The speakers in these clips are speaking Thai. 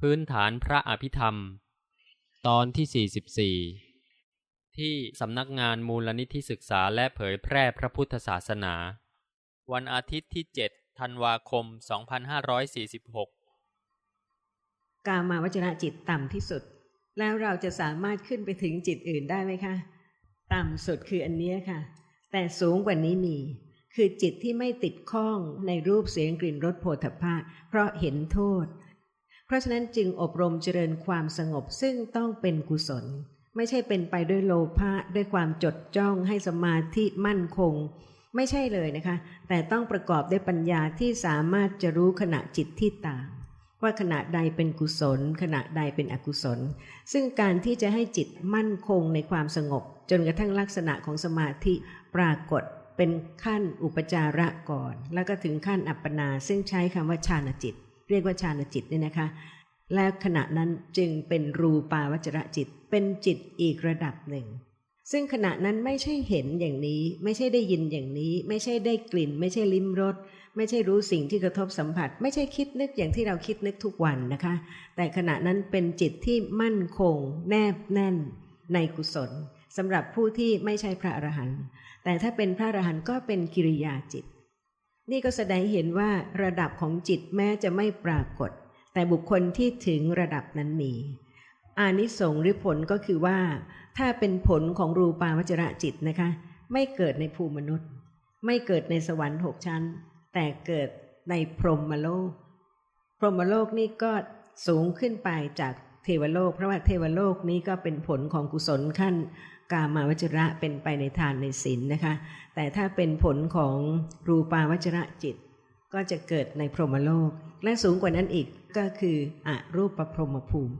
พื้นฐานพระอภิธรรม ตอนที่ 44 ที่สำนักงานมูลนิธิศึกษาและเผยแพร่พระพุทธศาสนา วันอาทิตย์ที่ 7 ธันวาคม 2546 กามาวจระจิตต่ำที่สุด แล้วเราจะสามารถขึ้นไปถึงจิตอื่นได้ไหมคะ ต่ำสุดคืออันนี้ค่ะ แต่สูงกว่านี้มี คือจิตที่ไม่ติดข้องในรูปเสียงกลิ่นรสโผฏฐัพพะเพราะเห็นโทษ เพราะฉะนั้นจึงอบรมเจริญความสงบซึ่งต้องเป็นกุศล ไม่ใช่เป็นไปด้วยโลภะด้วยความจดจ้องให้สมาธิมั่นคง ไม่ใช่เลยนะคะ แต่ต้องประกอบด้วยปัญญาที่สามารถจะรู้ขณะจิตที่ต่าง ว่าขณะใดเป็นกุศล ขณะใดเป็นอกุศล ซึ่งการที่จะให้จิตมั่นคงในความสงบ จนกระทั่งลักษณะของสมาธิปรากฏเป็นขั้นอุปจาระก่อน แล้วก็ถึงขั้นอัปปนา ซึ่งใช้คำว่าฌานจิต เรียกว่าฌานจิตเนี่ยนะคะ และขณะนั้นจึงเป็นรูปาวจรจิต เป็นจิตอีกระดับหนึ่ง ซึ่งขณะนั้นไม่ใช่เห็นอย่างนี้ ไม่ใช่ได้ยินอย่างนี้ ไม่ใช่ได้กลิ่น ไม่ใช่ลิ้มรสไม่ใช่รู้สิ่งที่กระทบสัมผัส ไม่ใช่คิดนึกอย่างที่เราคิดนึกทุกวันนะคะ แต่ขณะนั้นเป็นจิตที่มั่นคง แนบแน่น ในกุศลสำหรับผู้ที่ไม่ใช่พระอรหันต์แต่ถ้าเป็นพระอรหันต์ก็เป็นกิริยาจิต นี่ก็แสดงเห็นว่าระดับของจิตแม้จะไม่ปรากฏ แต่บุคคลที่ถึงระดับนั้นมี อานิสงส์หรือผลก็คือว่า ถ้าเป็นผลของรูปาวจระจิตนะคะ ไม่เกิดในภูมิมนุษย์ ไม่เกิดในสวรรค์หกชั้น แต่เกิดในพรหมโลก พรหมโลกนี่ก็สูงขึ้นไปจากเทวโลก เพราะว่าเทวโลกนี้ก็เป็นผลของกุศลขั้น กามาวจระเป็นไปในทานในศีลนนะคะ แต่ถ้าเป็นผลของรูปาวจระจิต ก็จะเกิดในพรหมโลก และสูงกว่านั้นอีกก็คืออรูปพรหมภูมิ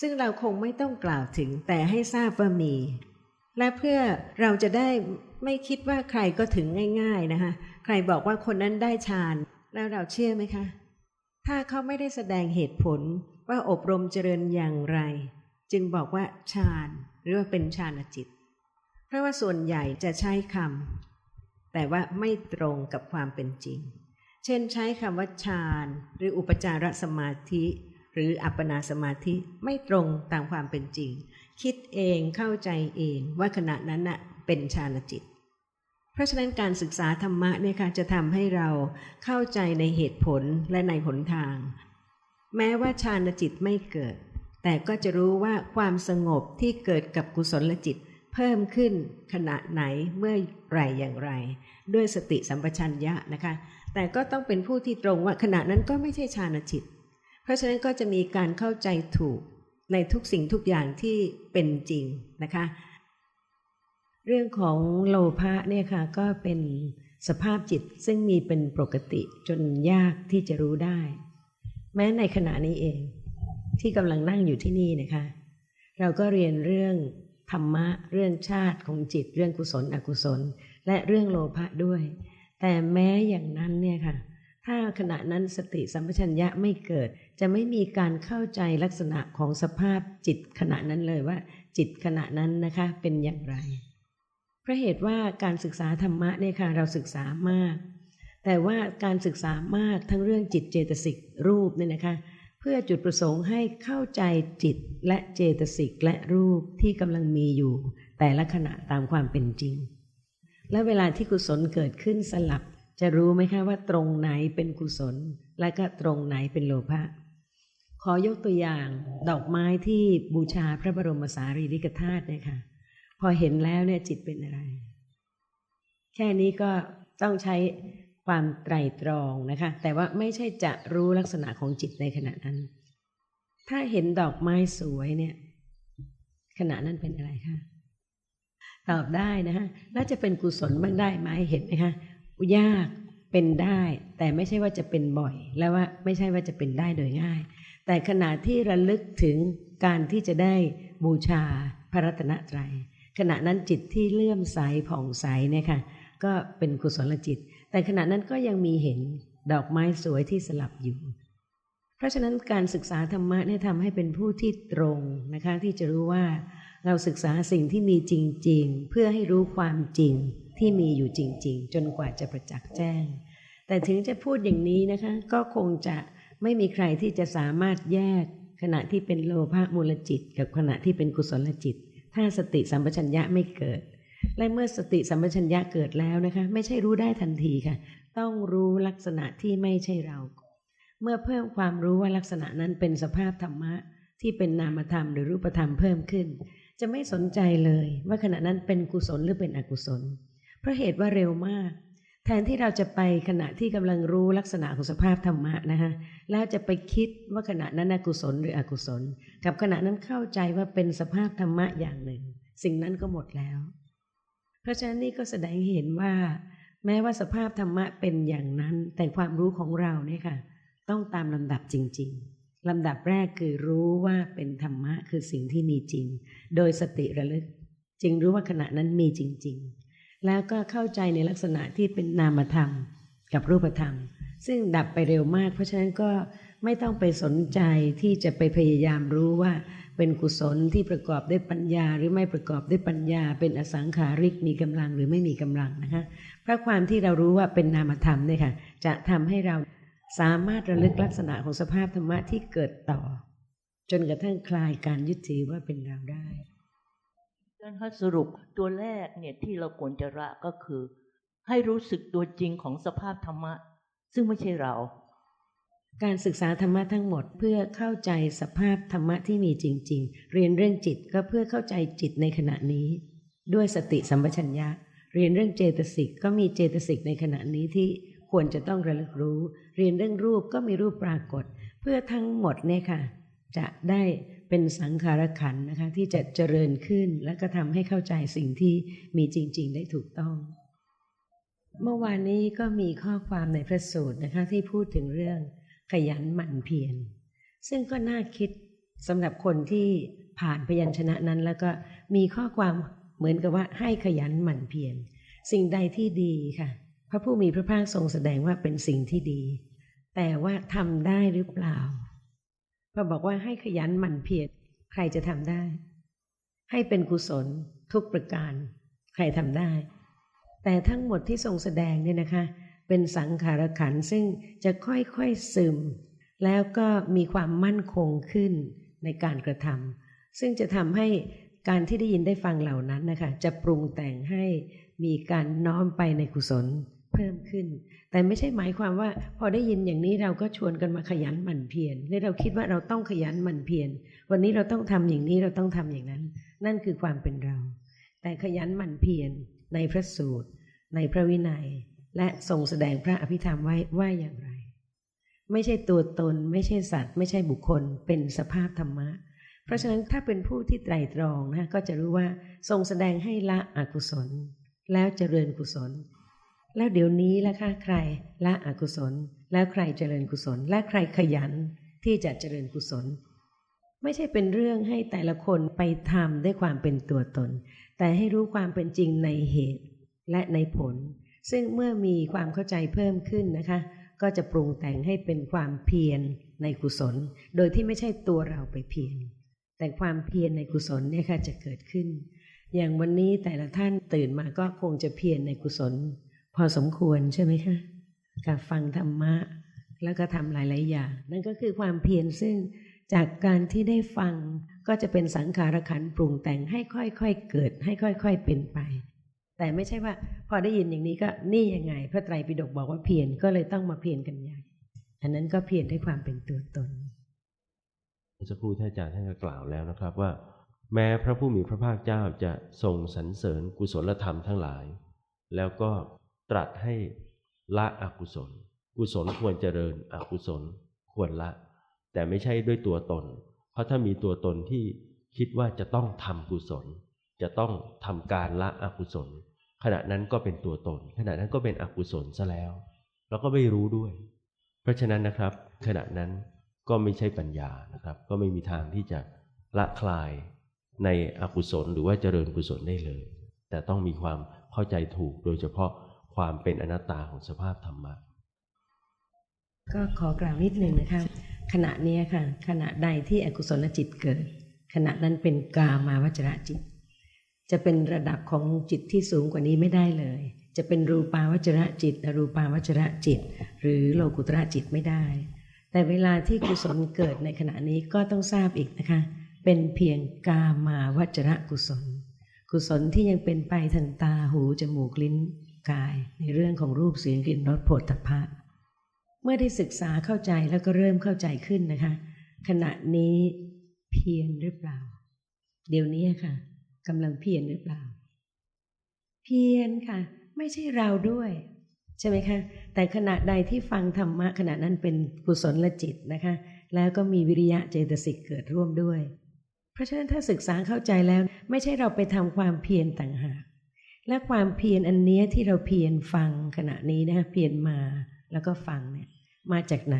ซึ่งเราคงไม่ต้องกล่าวถึงแต่ให้ทราบว่ามี และเพื่อเราจะได้ไม่คิดว่าใครก็ถึงง่าย ๆนะคะ ใครบอกว่าคนนั้นได้ฌานแล้วเราเชื่อไหมคะ ถ้าเขาไม่ได้แสดงเหตุผลว่าอบรมเจริญอย่างไร จึงบอกว่าฌาน หรือว่าเป็นฌานจิต เพราะว่าส่วนใหญ่จะใช้คำแต่ว่าไม่ตรงกับความเป็นจริง เช่นใช้คำว่าฌานหรืออุปจารสมาธิ หรืออัปปนาสมาธิไม่ตรงตามความเป็นจริง คิดเองเข้าใจเองว่าขณะนั้นน่ะเป็นฌานจิต เพราะฉะนั้นการศึกษาธรรมะเนี่ยค่ะจะทำให้เราเข้าใจในเหตุผลและในหนทาง แม้ว่าฌานจิตไม่เกิด แต่ก็จะรู้ว่าความสงบที่เกิดกับกุศลจิต เพิ่มขึ้นขณะไหนเมื่อไรอย่างไร ด้วยสติสัมปชัญญะนะคะ แต่ก็ต้องเป็นผู้ที่ตรงว่าขณะนั้นก็ไม่ใช่ฌานจิต เพราะฉะนั้นก็จะมีการเข้าใจถูกในทุกสิ่งทุกอย่างที่เป็นจริงนะคะ เรื่องของโลภะเนี่ยค่ะก็เป็นสภาพจิตซึ่งมีเป็นปกติจนยากที่จะรู้ได้ แม้ในขณะนี้เอง ที่กำลังนั่งอยู่ที่นี่นะคะ เราก็เรียนเรื่องธรรมะ เรื่องชาติของจิต เรื่องกุศลอกุศล และเรื่องโลภะด้วย แต่แม้อย่างนั้นเนี่ยค่ะ ถ้าขณะนั้นสติสัมปชัญญะไม่เกิด จะไม่มีการเข้าใจลักษณะของสภาพจิตขณะนั้นเลยว่า จิตขณะนั้นนะคะเป็นอย่างไรเพราะเหตุว่าการศึกษาธรรมะเนี่ยค่ะเราศึกษามาก แต่ว่าการศึกษามากทั้งเรื่องจิตเจตสิกรูปเนี่ยนะคะ เพื่อจุดประสงค์ให้เข้าใจจิตและเจตสิกและรูปที่กำลังมีอยู่ แต่ละขณะตามความเป็นจริง และเวลาที่กุศลเกิดขึ้นสลับ จะรู้ไหมคะว่าตรงไหนเป็นกุศล และก็ตรงไหนเป็นโลภะขอยกตัวอย่างดอกไม้ที่บูชาพระบรมสารีริกธาตุเนี่ยค่ะ พอเห็นแล้วเนี่ยจิตเป็นอะไร แค่นี้ก็ต้องใช้ ความไตรตรองนะคะ แต่ว่าไม่ใช่จะรู้ลักษณะของจิตในขณะนั้น ถ้าเห็นดอกไม้สวยเนี่ย ขณะนั้นเป็นอะไรคะตอบได้นะคะน่าจะเป็นกุศลบ้างได้ไหมเห็นไหมคะยากเป็นได้ แต่ไม่ใช่ว่าจะเป็นบ่อย แล้วว่าไม่ใช่ว่าจะเป็นได้โดยง่าย แต่ขณะที่ระลึกถึงการที่จะได้บูชาพระรัตนตรัยขณะนั้นจิตที่เลื่อมใสผ่องใสเนี่ยค่ะก็เป็นกุศลจิต แต่ขณะนั้นก็ยังมีเห็นดอกไม้สวยที่สลับอยู่ เพราะฉะนั้นการศึกษาธรรมะเนี่ยทำให้เป็นผู้ที่ตรงนะคะที่จะรู้ว่าเราศึกษาสิ่งที่มีจริง ๆ เพื่อให้รู้ความจริงที่มีอยู่จริง ๆ จนกว่าจะประจักษ์แจ้ง แต่ถึงจะพูดอย่างนี้นะคะ ก็คงจะไม่มีใครที่จะสามารถแยกขณะที่เป็นโลภะมูลจิต กับขณะที่เป็นกุศลจิต ถ้าสติสัมปชัญญะไม่เกิด และเมื่อสติสัมปชัญญะเกิดแล้วนะคะ ไม่ใช่รู้ได้ทันทีค่ะ ต้องรู้ลักษณะที่ไม่ใช่เรา เมื่อเพิ่มความรู้ว่าลักษณะนั้นเป็นสภาพธรรมะ ที่เป็นนามธรรมหรือรูปธรรมเพิ่มขึ้น จะไม่สนใจเลยว่าขณะนั้นเป็นกุศลหรือเป็นอกุศล เพราะเหตุว่าเร็วมาก แทนที่เราจะไปขณะที่กำลังรู้ลักษณะของสภาพธรรมะนะคะแล้วจะไปคิดว่าขณะนั้นอกุศลหรืออกุศล กับขณะนั้นเข้าใจว่าเป็นสภาพธรรมะอย่างหนึ่ง สิ่งนั้นก็หมดแล้ว ราะฉะนั้นนี่ก็แสดงให้เห็นว่า แม้ว่าสภาพธรรมะเป็นอย่างนั้น แต่ความรู้ของเราเนี่ยค่ะ ต้องตามลำดับจริง ๆลำดับแรกคือรู้ว่าเป็นธรรมะคือสิ่งที่มีจริง โดยสติระลึก จึงรู้ว่าขณะนั้นมีจริง ๆ แล้วก็เข้าใจในลักษณะที่เป็นนามธรรม กับรูปธรรม ซึ่งดับไปเร็วมาก เพราะฉะนั้นก็ ไม่ต้องไปสนใจที่จะไปพยายามรู้ว่า เป็นกุศลที่ประกอบด้วยปัญญา หรือไม่ประกอบด้วยปัญญา เป็นอสังขาริกมีกำลังหรือไม่มีกำลังนะคะเพราะความที่เรารู้ว่าเป็นนามธรรมเนี่ยค่ะจะทำให้เราสามารถระลึกลักษณะของสภาพธรรมะที่เกิดต่อ จนกระทั่งคลายการยึดถือว่าเป็นเราได้การคะสรุปตัวแรกเนี่ยที่เราควรจะละก็คือ ให้รู้สึกตัวจริงของสภาพธรรมะ ซึ่งไม่ใช่เรา การศึกษาธรรมะทั้งหมดเพื่อเข้าใจสภาพธรรมะที่มีจริง ๆ เรียนเรื่องจิตก็เพื่อเข้าใจจิตในขณะนี้ ด้วยสติสัมปชัญญะ เรียนเรื่องเจตสิกก็มีเจตสิกในขณะนี้ที่ควรจะต้องระลึกรู้ เรียนเรื่องรูปก็มีรูปปรากฏ เพื่อทั้งหมดเนี่ยค่ะ จะได้เป็นสังขารขันนะคะที่จะเจริญขึ้นและก็ทำให้เข้าใจสิ่งที่มีจริง ๆ ได้ถูกต้อง เมื่อวานนี้ก็มีข้อความในพระสูตรนะคะที่พูดถึงเรื่อง ขยันหมั่นเพียรซึ่งก็น่าคิดสำหรับคนที่ผ่านพยัญชนะนั้นแล้วก็มีข้อความเหมือนกับว่าให้ขยันหมั่นเพียรสิ่งใดที่ดีค่ะ พระผู้มีพระภาคทรงแสดงว่าเป็นสิ่งที่ดี แต่ว่าทำได้หรือเปล่าพอบอกว่าให้ขยันหมั่นเพียรใครจะทำได้ ให้เป็นกุศลทุกประการ ใครทำได้ แต่ทั้งหมดที่ทรงแสดงเนี่ยนะคะ เป็นสังขารขันซึ่งจะค่อยๆซึม แล้วก็มีความมั่นคงขึ้นในการกระทำซึ่งจะทำให้การที่ได้ยินได้ฟังเหล่านั้นนะคะจะปรุงแต่งให้มีการน้อมไปในกุศลเพิ่มขึ้น แต่ไม่ใช่หมายความว่า พอได้ยินอย่างนี้เราก็ชวนกันมาขยันหมั่นเพียรและเราคิดว่าเราต้องขยันหมั่นเพียรวันนี้เราต้องทำอย่างนี้เราต้องทำอย่างนั้น นั่นคือความเป็นเรา แต่ขยันหมั่นเพียรในพระสูตร ในพระวินัย และทรงแสดงพระอภิธรรมไว้ว่าอย่างไร ไม่ใช่ตัวตน ไม่ใช่สัตว์ ไม่ใช่บุคคล เป็นสภาพธรรมะ เพราะฉะนั้นถ้าเป็นผู้ที่ไตรตรองนะก็จะรู้ว่าทรงแสดงให้ละอกุศล แล้วเจริญกุศล แล้วเดี๋ยวนี้ละค่ะใครละอกุศล แล้วใครเจริญกุศล และใครขยันที่จะเจริญกุศล ไม่ใช่เป็นเรื่องให้แต่ละคนไปทำด้วยความเป็นตัวตน แต่ให้รู้ความเป็นจริงในเหตุและในผล ซึ่งเมื่อมีความเข้าใจเพิ่มขึ้นนะคะ ก็จะปรุงแต่งให้เป็นความเพียรในกุศล โดยที่ไม่ใช่ตัวเราไปเพียรแต่ความเพียรในกุศลเนี่ยค่ะจะเกิดขึ้น อย่างวันนี้แต่ละท่านตื่นมาก็คงจะเพียรในกุศล พอสมควรใช่ไหมคะกับฟังธรรมะ แล้วก็ทำหลาย ๆ อย่าง นั่นก็คือความเพียรซึ่งจากการที่ได้ฟังก็จะเป็นสังขารขันปรุงแต่งให้ค่อย ๆ เกิดให้ค่อย ๆ เป็นไป แต่ไม่ใช่ว่า พอได้ยินอย่างนี้ก็นี่ยังไง พระไตรปิฎกบอกว่าเพียรก็เลยต้องมาเพียรกันใหญ่อันนั้นก็เพียรด้วยความเป็นตัวตนเมื่อสักครู่ท่านอาจารย์ท่านก็กล่าวแล้วนะครับว่า แม้พระผู้มีพระภาคเจ้าจะทรงสรรเสริญกุศลธรรมทั้งหลาย แล้วก็ตรัสให้ละอกุศล กุศลควรเจริญอกุศลควรละ แต่ไม่ใช่ด้วยตัวตน เพราะถ้ามีตัวตนที่คิดว่าจะต้องทำกุศล จะต้องทำการละอกุศล ขณะนั้นก็เป็นตัวตน ขณะนั้นก็เป็นอกุศลซะแล้ว แล้วก็ไม่รู้ด้วย เพราะฉะนั้นนะครับ ขณะนั้นก็ไม่ใช่ปัญญานะครับ ก็ไม่มีทางที่จะละคลายในอกุศลหรือว่าเจริญกุศลได้เลย แต่ต้องมีความเข้าใจถูกโดยเฉพาะความเป็นอนัตตาของสภาพธรรมะก็ขอกล่าวนิดหนึ่งนะคะขณะนี้ค่ะ ขณะใดที่อกุศลจิตเกิด ขณะนั้นเป็นกามาวจระจิต จะเป็นระดับของจิตที่สูงกว่านี้ไม่ได้เลย จะเป็นรูปาวจระจิตอรูปาวจระจิต หรือโลกุตระจิตไม่ได้ แต่เวลาที่กุศลเกิดในขณะนี้ก็ต้องทราบอีกนะคะ เป็นเพียงกามาวัจระกุศล กุศลที่ยังเป็นไปทางตาหูจมูกลิ้นกาย ในเรื่องของรูปเสียงกลิ่นรสโผฏฐัพพะเมื่อได้ศึกษาเข้าใจแล้วก็เริ่มเข้าใจขึ้นนะคะ ขณะนี้เพียรหรือเปล่า เดี๋ยวนี้ค่ะ กำลังเพียรหรือเปล่า เพียรค่ะ ไม่ใช่เราด้วย ใช่ไหมคะ แต่ขณะใดที่ฟังธรรมะขณะนั้นเป็นกุศลละจิตนะคะ แล้วก็มีวิริยะเจตสิกเกิดร่วมด้วย เพราะฉะนั้นถ้าศึกษาเข้าใจแล้ว ไม่ใช่เราไปทำความเพียรต่างหากและความเพียรอันนี้ที่เราเพียรฟังขณะนี้นะคะเพียรมาแล้วก็ฟังเนี่ยมาจากไหน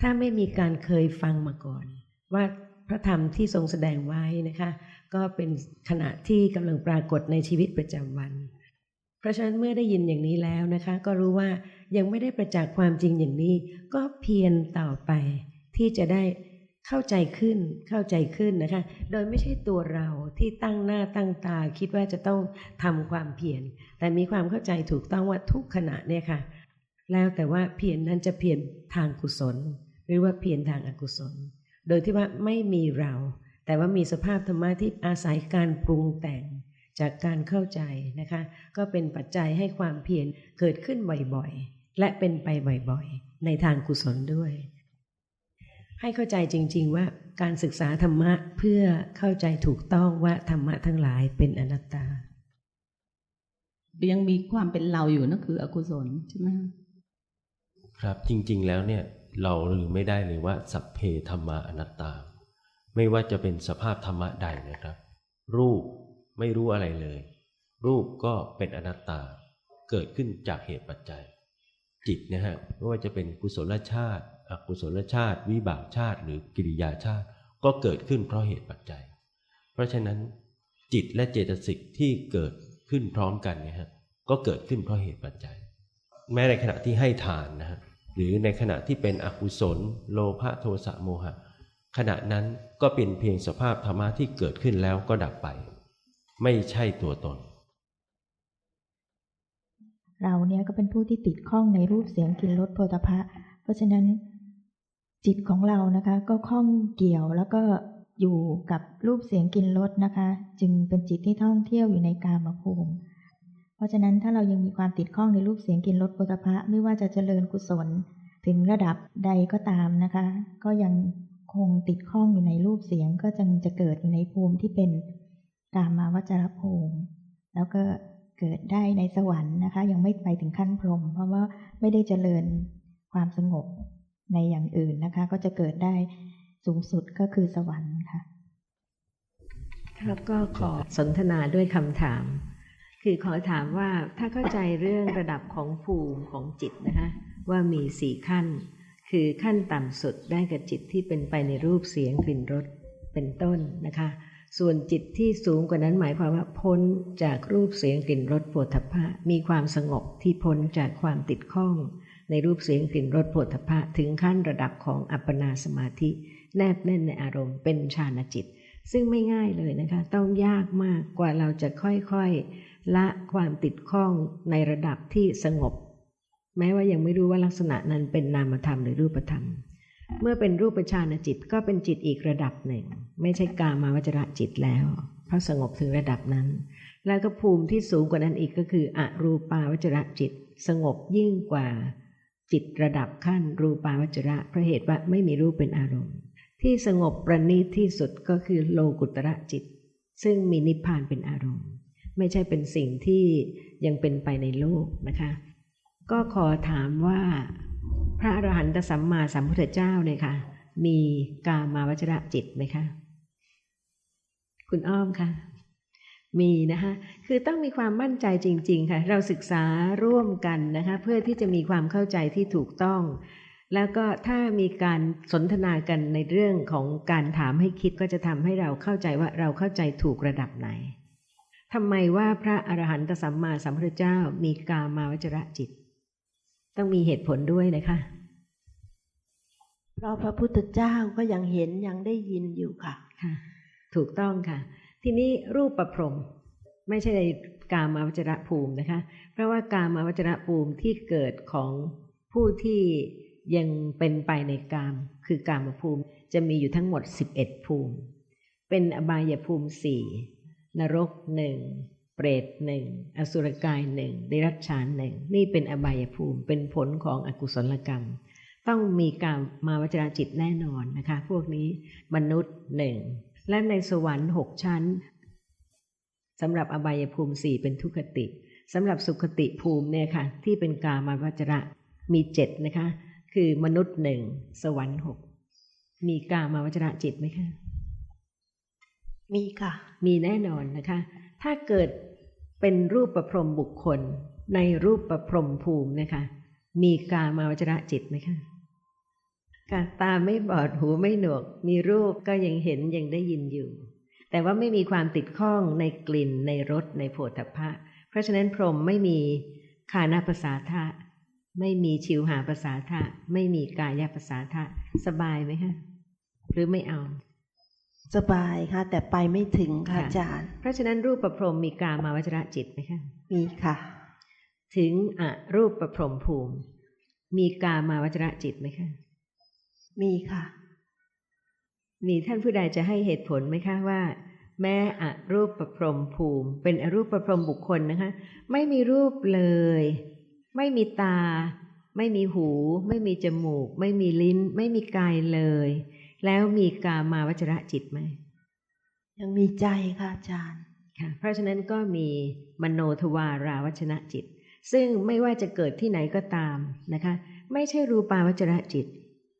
ถ้าไม่มีการเคยฟังมาก่อน ว่าพระธรรมที่ทรงแสดงไว้นะคะ ก็เป็นขณะที่กำลังปรากฏในชีวิตประจำวัน เพราะฉะนั้นเมื่อได้ยินอย่างนี้แล้วนะคะ ก็รู้ว่ายังไม่ได้ประจักษ์ความจริงอย่างนี้ ก็เพียรต่อไป ที่จะได้เข้าใจขึ้นเข้าใจขึ้นนะคะ โดยไม่ใช่ตัวเราที่ตั้งหน้าตั้งตา คิดว่าจะต้องทำความเพียรแต่มีความเข้าใจถูกต้องว่าทุกขณะเนี่ยค่ะ แล้วแต่ว่าเพียรนนั้นจะเพียรทางกุศล หรือว่าเพียรทางอกุศล โดยที่ว่าไม่มีเรา แต่ว่ามีสภาพธรรมะที่อาศัยการปรุงแต่งจากการเข้าใจนะคะ ก็เป็นปัจจัยให้ความเพียรเกิดขึ้นบ่อยๆ และเป็นไปบ่อยๆ ในทางกุศลด้วย ให้เข้าใจจริงๆว่าการศึกษาธรรมะเพื่อเข้าใจถูกต้องว่าธรรมะทั้งหลายเป็นอนัตตา ยังมีความเป็นเราอยู่นั่นคืออกุศลใช่ไหมครับจริงๆแล้วเนี่ยเราลืมไม่ได้เลยว่าสัพเพธรรมาอนัตตา ไม่ว่าจะเป็นสภาพธรรมะใดนะครับ รูปไม่รู้อะไรเลย รูปก็เป็นอนัตตา เกิดขึ้นจากเหตุปัจจัย จิตนะฮะไม่ว่าจะเป็นกุศลชาติ อกุศลชาติ วิบากชาติ หรือกิริยาชาติ ก็เกิดขึ้นเพราะเหตุปัจจัย เพราะฉะนั้น จิตและเจตสิกที่เกิดขึ้นพร้อมกันเนี่ยฮะก็เกิดขึ้นเพราะเหตุปัจจัย แม้ในขณะที่ให้ทานนะฮะหรือในขณะที่เป็นอกุศล โลภะโทสะโมหะ ขณะนั้นก็เป็นเพียงสภาพธรรมะที่เกิดขึ้นแล้วก็ดับไป ไม่ใช่ตัวตน เราเนี่ยก็เป็นผู้ที่ติดข้องในรูปเสียงกลิ่นรสโผฏฐะเพราะฉะนั้นจิตของเรานะคะ ก็ข้องเกี่ยวแล้วก็อยู่กับรูปเสียงกลิ่นรสนะคะ จึงเป็นจิตที่ท่องเที่ยวอยู่ในกามภูมิ เพราะฉะนั้นถ้าเรายังมีความติดข้องในรูปเสียงกลิ่นรสโผฏฐะไม่ว่าจะเจริญกุศลถึงระดับใดก็ตามนะคะ ก็ยัง คงติดข้องอยู่ในรูปเสียงก็จึงจะเกิดอยู่ในภูมิที่เป็นกามาวจรภูมิ แล้วก็เกิดได้ในสวรรค์นะคะ ยังไม่ไปถึงขั้นพรหมเพราะว่าไม่ได้เจริญความสงบในอย่างอื่นนะคะ ก็จะเกิดได้สูงสุดก็คือสวรรค์ค่ะครับก็ขอสนทนาด้วยคำถาม คือขอถามว่าถ้าเข้าใจเรื่องระดับของภูมิของจิตนะคะว่ามีสี่ขั้น คือขั้นต่ำสุดได้กับจิตที่เป็นไปในรูปเสียงกลิ่นรสเป็นต้นนะคะ ส่วนจิตที่สูงกว่านั้นหมายความว่าพ้นจากรูปเสียงกลิ่นรสโผฏฐัพพะมีความสงบที่พ้นจากความติดข้อง ในรูปเสียงกลิ่นรสโผฏฐัพพะถึงขั้นระดับของอัปปนาสมาธิ แนบแน่นในอารมณ์เป็นฌานจิต ซึ่งไม่ง่ายเลยนะคะ ต้องยากมากกว่าเราจะค่อยๆละความติดข้องในระดับที่สงบ แม้ว่ายังไม่รู้ว่าลักษณะนั้นเป็นนามธรรมหรือรูปธรรม เมื่อเป็นรูปฌานจิตก็เป็นจิตอีกระดับหนึ่ง ไม่ใช่กามาวจระจิตแล้ว เพราะสงบถึงระดับนั้น แล้วก็ภูมิที่สูงกว่านั้นอีกก็คืออรูปาวจระจิต สงบยิ่งกว่า จิตระดับขั้นรูปาวจระเพราะเหตุว่าไม่มีรูปเป็นอารมณ์ ที่สงบประณีตที่สุดก็คือโลกุตระจิต ซึ่งมีนิพพานเป็นอารมณ์ ไม่ใช่เป็นสิ่งที่ยังเป็นไปในโลกนะคะ ก็ขอถามว่า พระอรหันตสัมมาสัมพุทธเจ้าเนี่ยค่ะ มีกามาวจระจิตไหมคะคุณอ้อมค่ะมีนะคะคือต้องมีความมั่นใจจริง ๆ ค่ะ เราศึกษาร่วมกันนะคะ เพื่อที่จะมีความเข้าใจที่ถูกต้อง แล้วก็ถ้ามีการสนทนากันในเรื่องของการถามให้คิดก็จะทำให้เราเข้าใจว่าเราเข้าใจถูกระดับไหนทำไมว่าพระอรหันตสัมมาสัมพุทธเจ้ามีกามาวจระจิต ต้องมีเหตุผลด้วยนะคะเพราะพระพุทธเจ้าก็ยังเห็นยังได้ยินอยู่ค่ะค่ะ ถูกต้องค่ะ ทีนี้รูปประพรมไม่ใช่ในกามาวจระภูมินะคะ เพราะว่ากามาวจระภูมิที่เกิดของผู้ที่ยังเป็นไปในกาม คือกามภูมิจะมีอยู่ทั้งหมด 11 ภูมิ เป็นอบายภูมิสี่นรกหนึ่ง เปรตหนึ่งอสุรกายหนึ่งเดรัจฉานหนึ่งนี่เป็นอบายภูมิ เป็นผลของอกุศลกรรม ต้องมีการมาวจราจิตแน่นอนนะคะ พวกนี้มนุษย์หนึ่งและในสวรรค์หกชั้นสำหรับอบายภูมิสี่เป็นทุคติสำหรับสุขติภูมิเนี่ยค่ะที่เป็นกามาวจระมีเจ็ดนะคะ คือมนุษย์หนึ่งสวรรค์หกมีกามาวจระจิตไหมคะมีค่ะ มีแน่นอนนะคะ ถ้าเกิดเป็นรูปประพรมบุคคลในรูปประพรมภูมินะคะ มีกามาวจระจิตไหมคะการตาไม่บอดหูไม่หนวก มีรูปก็ยังเห็นยังได้ยินอยู่ แต่ว่าไม่มีความติดข้องในกลิ่นในรสในโผฏฐัพพะเพราะฉะนั้นพรหมไม่มีคานาภาษาทะ ไม่มีชิวหาภาษาทะ ไม่มีกายภาษาทะ สบายไหมคะหรือไม่เอา สบายค่ะ แต่ไปไม่ถึงค่ะค่ะอาจารย์ เพราะฉะนั้นรูปประพรหมมีกามาวจระจิตไหมคะมีค่ะ ถึงอรูปประพรหมภูมิ มีกามาวจระจิตไหมคะมีค่ะ มีท่านผู้ใดจะให้เหตุผลไหมคะว่า แม้อรูปประพรหมภูมิ เป็นอรูปประพรหมบุคคลนะคะ ไม่มีรูปเลย ไม่มีตา ไม่มีหู ไม่มีจมูก ไม่มีลิ้น ไม่มีกายเลย แล้วมีกามาวจระจิตไหม ยังมีใจค่ะอาจารย์ค่ะเพราะฉะนั้นก็มีมโนทวาราวชนะจิต ซึ่งไม่ว่าจะเกิดที่ไหนก็ตามนะคะ ไม่ใช่รูปาวจระจิต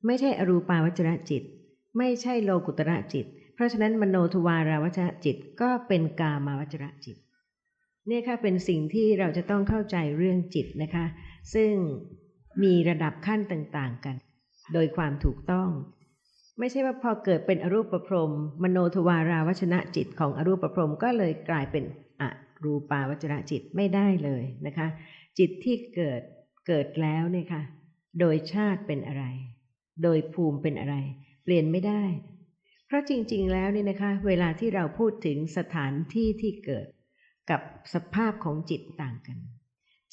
ไม่ใช่อรูปาวจระจิต ไม่ใช่โลกุตระจิต เพราะฉะนั้นมโนทวาราวชนะจิตก็เป็นกามาวจระจิตเนี่ยค่ะเป็นสิ่งที่เราจะต้องเข้าใจเรื่องจิตนะคะ ซึ่งมีระดับขั้นต่างๆกัน โดยความถูกต้อง ไม่ใช่ว่าพอเกิดเป็นอรูปประพรมมโนทวาราวชนะจิตของอรูปประพรมก็เลยกลายเป็นอรูปาวจระจิตไม่ได้เลยนะคะ จิตที่เกิดเกิดแล้วเนี่ยค่ะ โดยชาติเป็นอะไร โดยภูมิเป็นอะไร เปลี่ยนไม่ได้ เพราะจริง ๆ แล้วเนี่ยนะคะ เวลาที่เราพูดถึงสถานที่ที่เกิดกับสภาพของจิตต่างกัน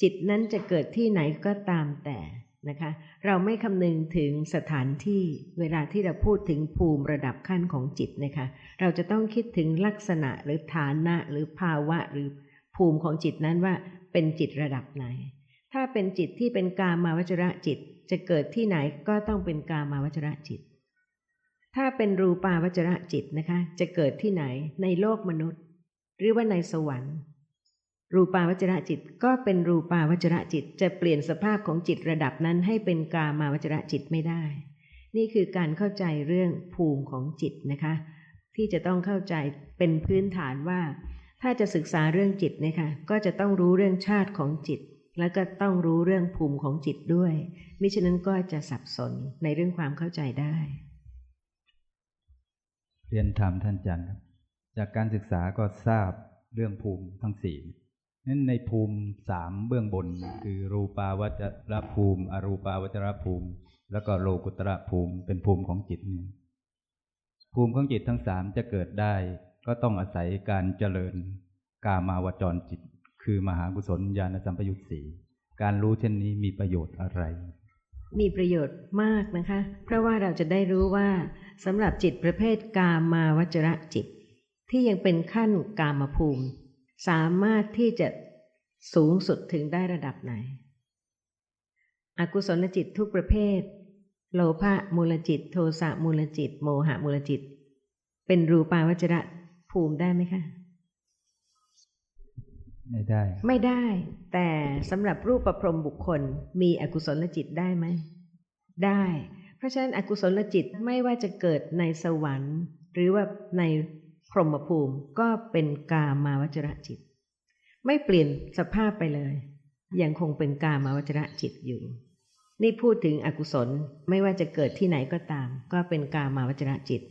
จิตนั้นจะเกิดที่ไหนก็ตามแต่ นะคะ เราไม่คำนึงถึงสถานที่เวลาที่เราพูดถึงภูมิระดับขั้นของจิตนะคะ เราจะต้องคิดถึงลักษณะหรือฐานะหรือภาวะหรือภูมิของจิตนั้นว่าเป็นจิตระดับไหน ถ้าเป็นจิตที่เป็นกามาวจระจิต จะเกิดที่ไหนก็ต้องเป็นกามาวจระจิต ถ้าเป็นรูปาวจระจิตนะคะ จะเกิดที่ไหนในโลกมนุษย์ หรือว่าในสวรรค์ รูปาวจระจิตก็เป็นรูปาวจระจิต จะเปลี่ยนสภาพของจิตระดับนั้นให้เป็นกามาวจระจิตไม่ได้ นี่คือการเข้าใจเรื่องภูมิของจิตนะคะ ที่จะต้องเข้าใจเป็นพื้นฐานว่า ถ้าจะศึกษาเรื่องจิตนี่ยค่ะก็จะต้องรู้เรื่องชาติของจิต แล้วก็ต้องรู้เรื่องภูมิของจิตด้วยมิฉะนั้นก็จะสับสนในเรื่องความเข้าใจได้เรียนถามท่านอาจารย์ครับ จากการศึกษาก็ทราบเรื่องภูมิทั้งสี่ นั้นในภูมิสามเบื้องบน คือรูปาวัจรภูมิ อรูปาวัจรภูมิ แล้วก็โลกุตระภูมิเป็นภูมิของจิตเนี่ยภูมิของจิตทั้งสามจะเกิดได้ ก็ต้องอาศัยการเจริญกามาวจรจิต คือมหากุศลญาณสัมปยุตสีการรู้เช่นนี้มีประโยชน์อะไร มีประโยชน์มากนะคะ เพราะว่าเราจะได้รู้ว่าสำหรับจิตประเภทกามาวจระจิต ที่ยังเป็นขั้นกามภูมิ สามารถที่จะสูงสุดถึงได้ระดับไหน อกุศลจิตทุกประเภท โลภะมูลจิต โทสะมูลจิต โมหะมูลจิต เป็นรูปาวจระภูมิได้ไหมคะไม่ได้ ไม่ได้ แต่สำหรับรูปประพรหมบุคคลมีอกุศลจิตได้ไหม ได้ เพราะฉะนั้นอกุศลจิตไม่ว่าจะเกิดในสวรรค์ หรือว่าใน พรหมภูมิก็เป็นกามาวจรจิต ไม่เปลี่ยนสภาพไปเลย ยังคงเป็นกามาวจรจิตอยู่ นี่พูดถึงอกุศลไม่ว่าจะเกิดที่ไหนก็ตาม ก็เป็นกามาวจรจิต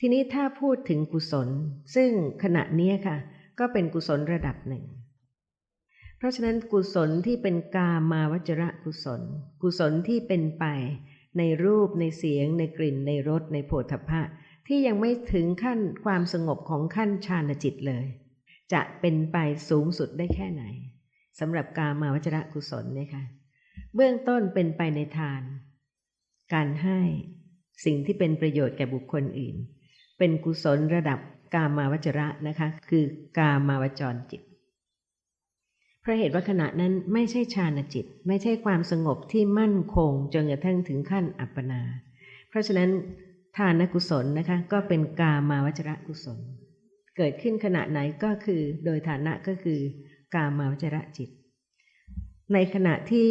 ทีนี้ถ้าพูดถึงกุศล ซึ่งขณะนี้ค่ะ ก็เป็นกุศลระดับหนึ่ง เพราะฉะนั้นกุศลที่เป็นกามาวจระกุศล กุศลที่เป็นไปในรูปในเสียง ในกลิ่นในรสในโผฏฐัพพะ ที่ยังไม่ถึงขั้นความสงบของขั้นฌานจิตเลย จะเป็นไปสูงสุดได้แค่ไหนสำหรับกามาวจระกุศลเนี่ยค่ะ เบื้องต้นเป็นไปในทาน การให้สิ่งที่เป็นประโยชน์แก่บุคคลอื่น เป็นกุศลระดับกามาวจระนะคะ คือกามาวจรจิตเพราะเหตุว่าขณะนั้นไม่ใช่ฌานจิต ไม่ใช่ความสงบที่มั่นคงจนกระทั่งถึงขั้นอัปปนา เพราะฉะนั้น ทานกุศลนะคะ ก็เป็นกามาวจระกุศล เกิดขึ้นขณะไหนก็คือโดยฐานะก็คือกามาวจระจิต ในขณะที่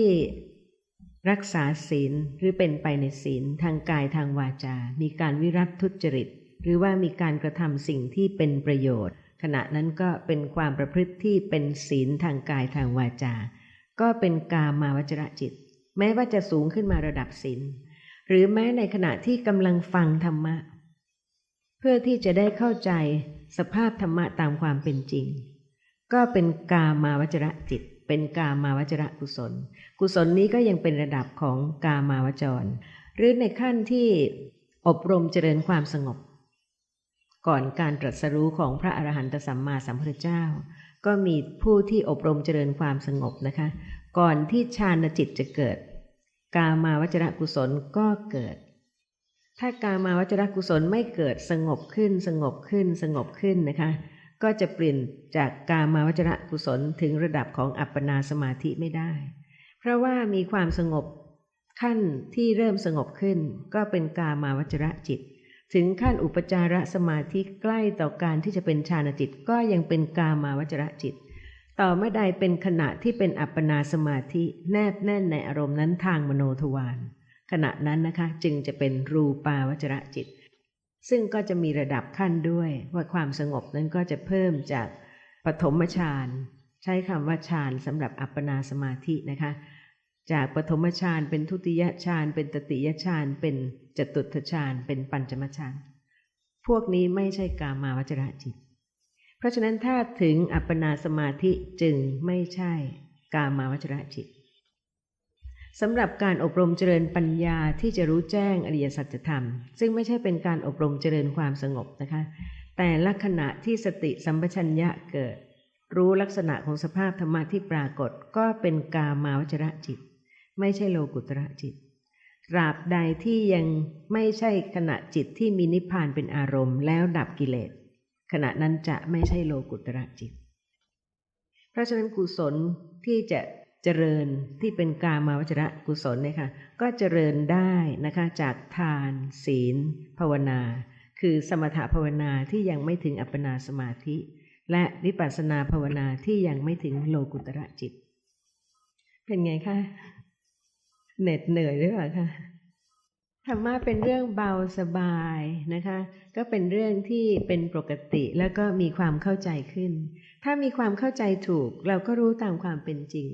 รักษาศีลหรือเป็นไปในศีลทางกายทางวาจา มีการวิรัตทุจริต หรือว่ามีการกระทำสิ่งที่เป็นประโยชน์ ขณะนั้นก็เป็นความประพฤติที่เป็นศีลทางกายทางวาจา ก็เป็นกามาวจระจิต แม้ว่าจะสูงขึ้นมาระดับศีล หรือแม้ในขณะที่กำลังฟังธรรมะ เพื่อที่จะได้เข้าใจสภาพธรรมะตามความเป็นจริง ก็เป็นกามาวจระจิต เป็นกามาวจระกุศล กุศลนี้ก็ยังเป็นระดับของกามาวจร หรือในขั้นที่อบรมเจริญความสงบ ก่อนการตรัสรู้ของพระอรหันตสัมมาสัมพุทธเจ้า ก็มีผู้ที่อบรมเจริญความสงบนะคะ ก่อนที่ฌานจิตจะเกิด กามาวจรกุศลก็เกิด ถ้ากามาวจรกุศลไม่เกิดสงบขึ้นสงบขึ้นสงบขึ้นนะคะ ก็จะเปลี่ยนจากกามาวจรกุศลถึงระดับของอัปปนาสมาธิไม่ได้ เพราะว่ามีความสงบขั้นที่เริ่มสงบขึ้น ก็เป็นกามาวจรจิต ถึงขั้นอุปจารสมาธิใกล้ต่อการที่จะเป็นฌานจิตก็ยังเป็นกามาวจรจิต ต่อเมื่อใดเป็นขณะที่เป็นอัปปนาสมาธิแนบแน่นในอารมณ์นั้นทางมโนทวารขณะนั้นนะคะจึงจะเป็นรูปาวจระจิต ซึ่งก็จะมีระดับขั้นด้วย ว่าความสงบนั้นก็จะเพิ่มจากปฐมฌานใช้คำว่าฌานสำหรับอัปปนาสมาธินะคะ จากปฐมฌานเป็นทุติยฌานเป็นตติยฌานเป็นจตุตถฌานเป็นปัญจมฌานพวกนี้ไม่ใช่กามาวจระจิต ราะฉะนั้นถ้าถึงอัปปนาสมาธิจึงไม่ใช่กามาวจระจิตสำหรับการอบรมเจริญปัญญาที่จะรู้แจ้งอริยสัจธรรม ซึ่งไม่ใช่เป็นการอบรมเจริญความสงบนะคะ แต่ละขณะที่สติสัมปชัญญะเกิด รู้ลักษณะของสภาพธรรมะที่ปรากฏก็เป็นกามาวจระจิต ไม่ใช่โลกุตระจิตตราบใดที่ยังไม่ใช่ขณะจิตที่มีนิพพานเป็นอารมณ์แล้วดับกิเลส ขณะนั้นจะไม่ใช่โลกุตระจิต เพราะฉะนั้นกุศลที่จะเจริญที่เป็นกามาวจระกุศลเนี่ยค่ะก็เจริญได้นะคะจากทาน ศีล ภาวนา คือสมถภาวนาที่ยังไม่ถึงอัปปนาสมาธิ และวิปัสสนาภาวนาที่ยังไม่ถึงโลกุตระจิต เป็นไงคะเหน็ดเหนื่อยหรือเปล่าคะ ธรรมะเป็นเรื่องเบาสบายนะคะ ก็เป็นเรื่องที่เป็นปกติแล้วก็มีความเข้าใจขึ้น ถ้ามีความเข้าใจถูกเราก็รู้ตามความเป็นจริง